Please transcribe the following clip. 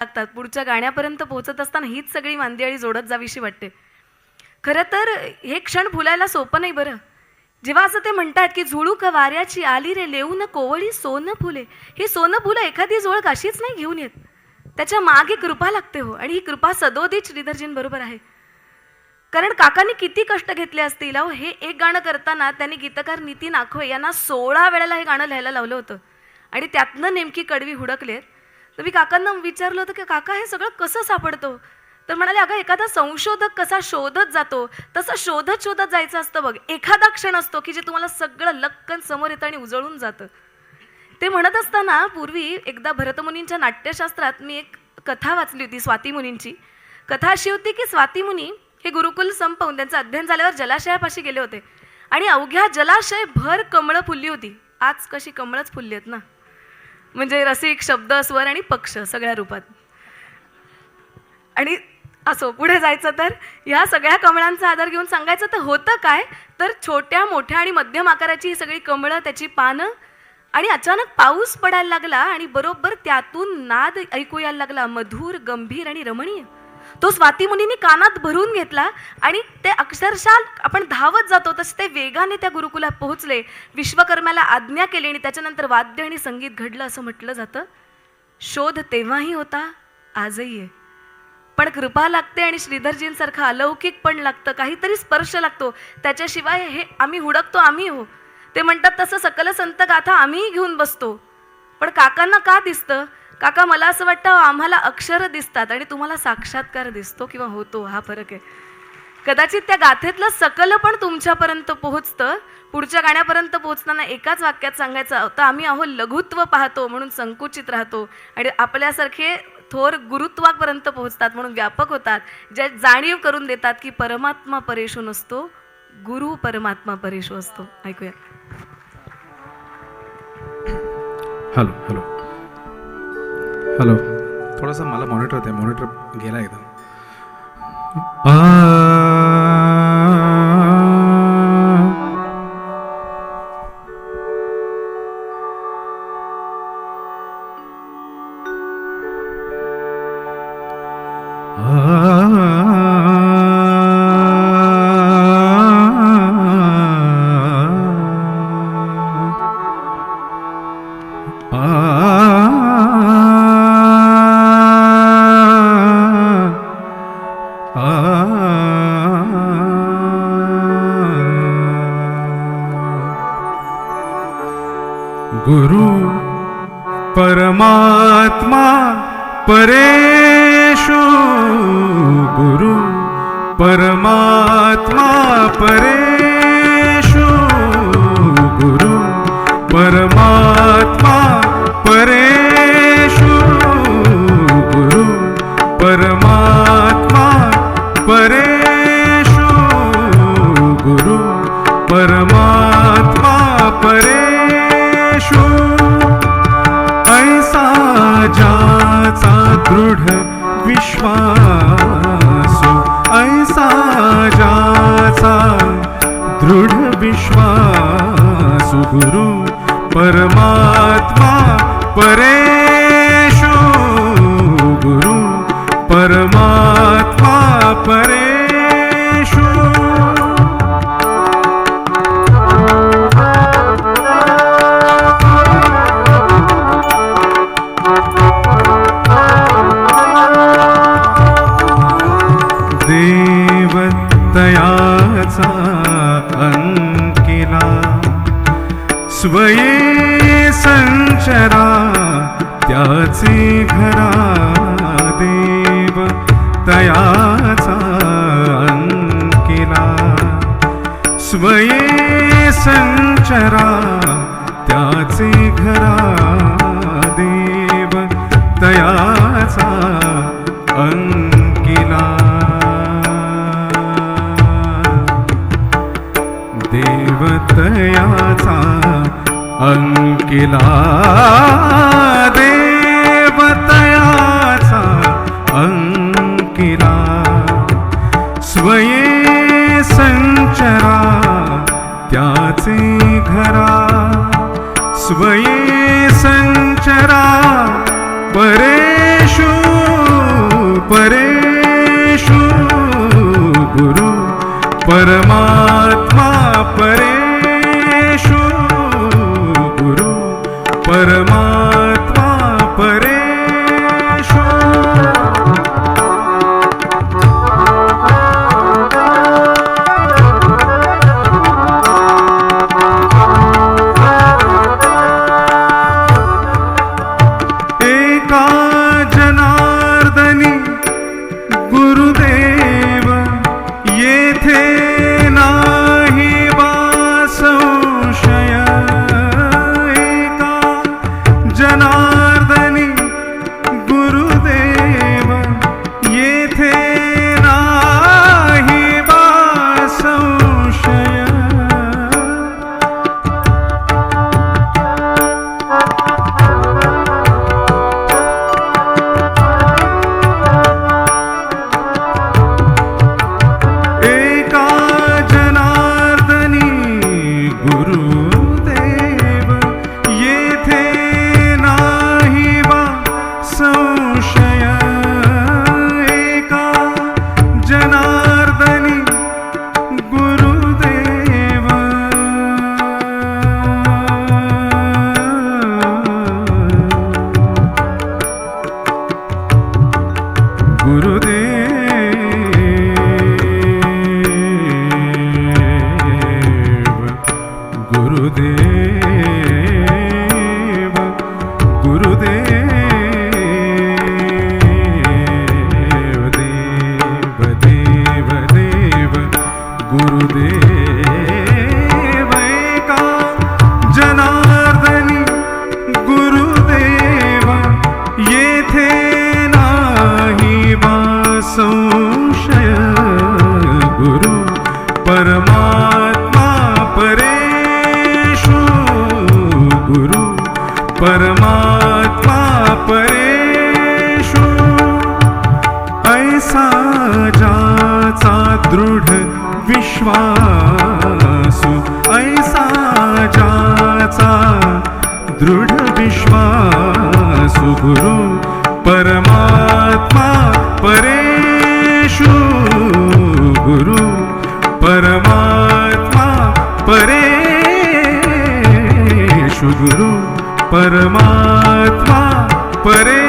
लागतात. पुढच्या गाण्यापर्यंत पोहोचत असताना हीच सगळी मांदियाळी जोडत जावीशी वाटते. खरं तर हे क्षण फुलायला सोपं नाही बरं. जेव्हा असं ते म्हणतात की झुळूक वाऱ्याची आली रे लेऊन कोवळी सोनं फुले. ही सोनं फुलं एखादी झोळ काशीच नाही घेऊन येत. त्याच्यामागे कृपा लागते हो आणि ही कृपा सदोदित श्रीधरजींबरोबर आहे. कारण काकांनी किती कष्ट घेतले असतील अहो हे एक गाणं करताना त्यांनी गीतकार नितीन आखवे यांना सोळा वेळेला हे गाणं लिहायला लावलं होतं. आणि त्यातनं नेमकी कडवी हुडकलेत. तर मी काकांना विचारलं होतं की काका हे सगळं कसं सापडतो? तर म्हणाले अगं एखादा संशोधक कसा शोधत जातो तसं शोधत शोधत जायचं असतं बघ. एखादा क्षण असतो की जे तुम्हाला सगळं लक्कन समोर येतं आणि उजळून जातं. ते म्हणत असताना पूर्वी एकदा भरतमुनींच्या नाट्यशास्त्रात मी एक कथा वाचली होती स्वाती मुनींची कथा अशी होती की स्वाती मुनी हे गुरुकुल संपवून त्यांचं अध्ययन झाल्यावर जलाशयापाशी गेले होते. आणि अवघ्या जलाशय भर कमळं फुलली होती. आज कशी कमळच फुलली आहेत ना? म्हणजे रसिक शब्द स्वर आणि पक्ष सगळ्या रूपात. आणि असो पुढे जायचं तर ह्या सगळ्या कमळांचा आधार घेऊन सांगायचं तर होतं काय? तर छोट्या मोठ्या आणि मध्यम आकाराची ही सगळी कमळं त्याची पानं आणि अचानक पाऊस पडायला लागला आणि बरोबर त्यातून नाद ऐकू यायला लागला. मधुर गंभीर आणि रमणीय. तो स्वाती मुनींनी कानात भरून घेतला आणि ते अक्षरशः आपण धावत जातो तसे ते वेगाने त्या गुरुकुलात पोहोचले. विश्वकर्म्याला आज्ञा केली आणि त्याच्यानंतर वाद्य आणि संगीत घडलं असं म्हटलं जातं. शोध तेव्हाही होता आजही आहे. पण कृपा लागते आणि श्रीधरजींसारखं अलौकिक पण लागतं काहीतरी स्पर्श लागतो. त्याच्याशिवाय हे आम्ही हुडकतो आम्ही हो. ते म्हणतात तसं सकल संत गाथा आम्हीही घेऊन बसतो. पण काकांना का दिसतं? काका मला असं वाटतं आम्हाला अक्षर दिसतात आणि तुम्हाला साक्षात्कार दिसतो किंवा होतो हा फरक आहे. कदाचित त्या गाथेतलं सकल पण तुमच्यापर्यंत पोहोचतं. पुढच्या गाण्यापर्यंत पोहोचताना एकाच वाक्यात सांगायचं तर आम्ही अहो लघुत्व पाहतो म्हणून संकुचित राहतो आणि आपल्यासारखे थोर गुरुत्वापर्यंत पोहोचतात म्हणून व्यापक होतात. ज्या जाणीव करून देतात की परमात्मा परेशू नसतो गुरु परमात्मा परेशू असतो. ऐकूया. Hello hello. हॅलो. थोडासा मला मॉनिटर आहे मॉनिटर गेला एकदम परमात्मा परेशु गुरु। परमात्मा परेशु गुरु। परमात्मा विश्वासो ऐसा जाचा दृढ विश्वासु गुरु परमात्मा परे स्वये संचरा त्याचे घरा देव तयाचा अंकिला स्वये संचरा त्याचे घरा देव तयाचा अंकिला देवतयाचा अंकिला देवतयाचा अंकिला स्वये संचरा त्याचे घरा स्वये संचरा परेषु परेषु गुरु परमात्मा परे गुरुदेव गुरुदेव देव देव देव गुरुदेव विश्वासु ऐसा दृढ विश्वासु गुरु परमात्मा परेषु गुरु परमात्मा परेषु गुरु परमात्मा परे